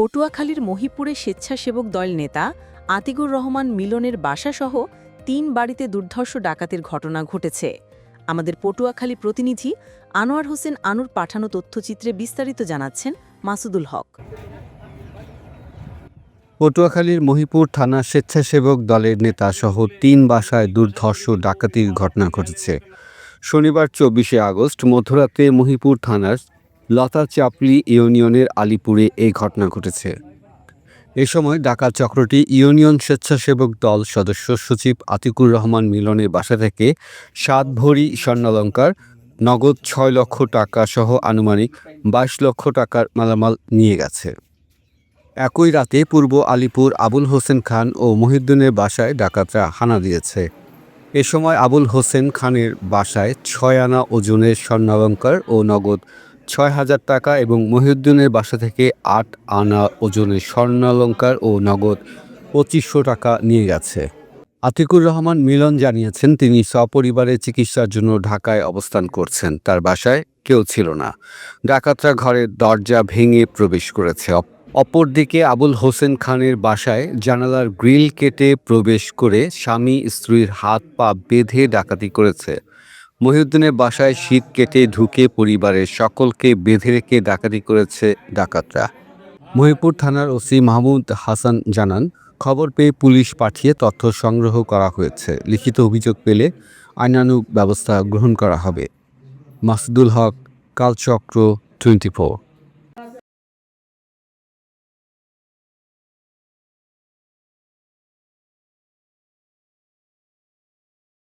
পটুয়াখালীর মহিপুরে স্বেচ্ছাসেবক দল নেতা আতিকুর রহমান মিলনের বাসাসহ তিন বাড়িতে দুর্ধর্ষ ডাকাতির ঘটনা ঘটেছে। আমাদের পটুয়াখালী প্রতিনিধি আনোয়ার হোসেন আনুর পাঠানো তথ্যচিত্রে বিস্তারিত জানাচ্ছেন মাসুদুল হক। পটুয়াখালীর মহিপুর থানা স্বেচ্ছাসেবক দলের নেতা সহ তিন বাসায় দুর্ধর্ষ ডাকাতির ঘটনা ঘটেছে। শনিবার চব্বিশে আগস্ট মধ্যরাতে মহিপুর থানার লতা চাপলি ইউনিয়নের আলিপুরে এই ঘটনা ঘটেছে। এ সময় ডাকাত চক্রটি ইউনিয়ন স্বেচ্ছাসেবক দল সদস্য সচিব আতিকুর রহমান মিলনের বাসা থেকে সাত ভরি স্বর্ণালঙ্কার, নগদ ছয় লক্ষ টাকা সহ আনুমানিক বাইশ লক্ষ টাকার মালামাল নিয়ে গেছে। একই রাতে পূর্ব আলিপুর আবুল হোসেন খান ও মহিউদ্দিনের বাসায় ডাকাতরা হানা দিয়েছে। এ সময় আবুল হোসেন খানের বাসায় ছয় আনা ওজনের স্বর্ণালঙ্কার ও নগদ ছয় হাজার টাকা এবং মহিউদ্দিনের বাসা থেকে আট আনা ওজনের স্বর্ণালঙ্কার ও নগদ পঁচিশশো টাকা নিয়ে গেছে। আতিকুর রহমান মিলন জানিয়েছেন, তিনি সপরিবারে চিকিৎসার জন্য ঢাকায় অবস্থান করছেন। তার বাসায় কেউ ছিল না। ডাকাতরা ঘরের দরজা ভেঙে প্রবেশ করেছে। অপরদিকে আবুল হোসেন খানের বাসায় জানালার গ্রিল কেটে প্রবেশ করে স্বামী স্ত্রীর হাত পা বেঁধে ডাকাতি করেছে। মহিউদ্দিনের বাসায় শীত কেটে ঢুকে পরিবারের সকলকে বেঁধে রেখে ডাকাতি করেছে ডাকাতরা। মহিপুর থানার ওসি মাহমুদ হাসান জানান, খবর পেয়ে পুলিশ পাঠিয়ে তথ্য সংগ্রহ করা হয়েছে। লিখিত অভিযোগ পেলে আইনানুগ ব্যবস্থা গ্রহণ করা হবে। Masudul Haque, Kalchakra twenty four.